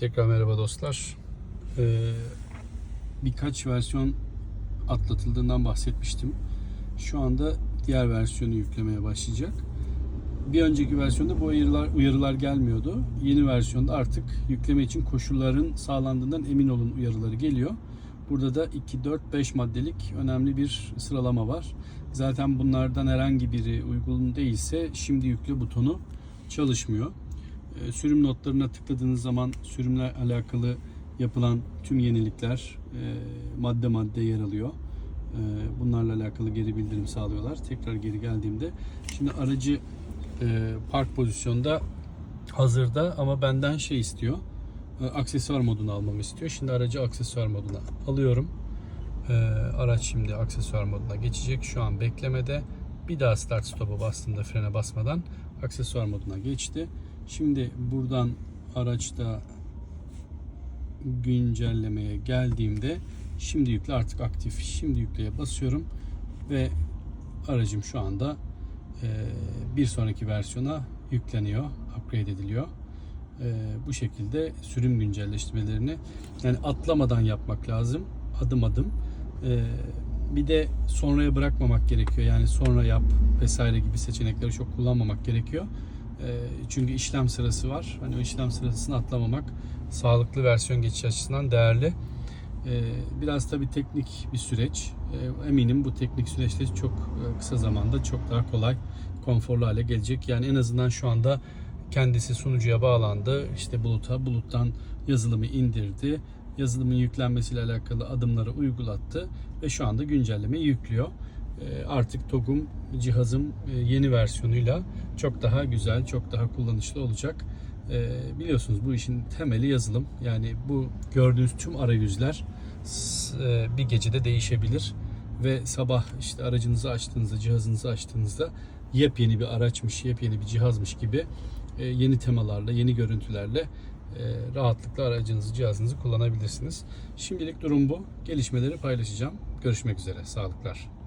Tekrar merhaba dostlar. Ee, birkaç versiyon atlatıldığından bahsetmiştim. Şu anda diğer versiyonu yüklemeye başlayacak. Bir önceki versiyonda bu uyarılar, uyarılar gelmiyordu. Yeni versiyonda artık yükleme için koşulların sağlandığından emin olun uyarıları geliyor. Burada da 2, 4, 5 maddelik önemli bir sıralama var. Zaten bunlardan herhangi biri uygun değilse şimdi yükle butonu çalışmıyor. E, Sürüm notlarına tıkladığınız zaman sürümle alakalı yapılan tüm yenilikler e, madde madde yer alıyor. E, Bunlarla alakalı geri bildirim sağlıyorlar. Tekrar geri geldiğimde şimdi aracı e, park pozisyonda hazırda ama benden şey istiyor. e, Aksesuar modunu almamı istiyor. Şimdi aracı aksesuar moduna alıyorum. E, Araç şimdi aksesuar moduna geçecek. Şu an beklemede. Bir daha start stop'a bastığımda frene basmadan aksesuar moduna geçti. Şimdi buradan araçta güncellemeye geldiğimde şimdi yükle artık aktif. Şimdi yükleye basıyorum ve aracım şu anda e, bir sonraki versiyona yükleniyor, upgrade ediliyor. E, bu şekilde sürüm güncelleştirmelerini yani atlamadan yapmak lazım. Adım adım. E, bir de sonraya bırakmamak gerekiyor. Yani sonra yap vesaire gibi seçenekleri çok kullanmamak gerekiyor. E, çünkü işlem sırası var. Hani o işlem sırasını atlamamak sağlıklı versiyon geçiş açısından değerli. E, biraz tabii teknik bir süreç. E, eminim bu teknik süreçte çok e, kısa zamanda çok daha kolay, konforlu hale gelecek. Yani en azından şu anda kendisi sunucuya bağlandı. İşte buluta, buluttan yazılımı indirdi. Yazılımın yüklenmesiyle alakalı adımları uygulattı ve şu anda güncellemeyi yüklüyor. E, Artık TOG'um cihazım e, yeni versiyonuyla çok daha güzel, çok daha kullanışlı olacak. E, Biliyorsunuz bu işin temeli yazılım. Yani bu gördüğünüz tüm arayüzler e, bir gecede değişebilir ve sabah işte aracınızı açtığınızda, cihazınızı açtığınızda yepyeni bir araçmış, yepyeni bir cihazmış gibi e, yeni temalarla, yeni görüntülerle rahatlıkla aracınızı, cihazınızı kullanabilirsiniz. Şimdilik durum bu. Gelişmeleri paylaşacağım. Görüşmek üzere. Sağlıklar.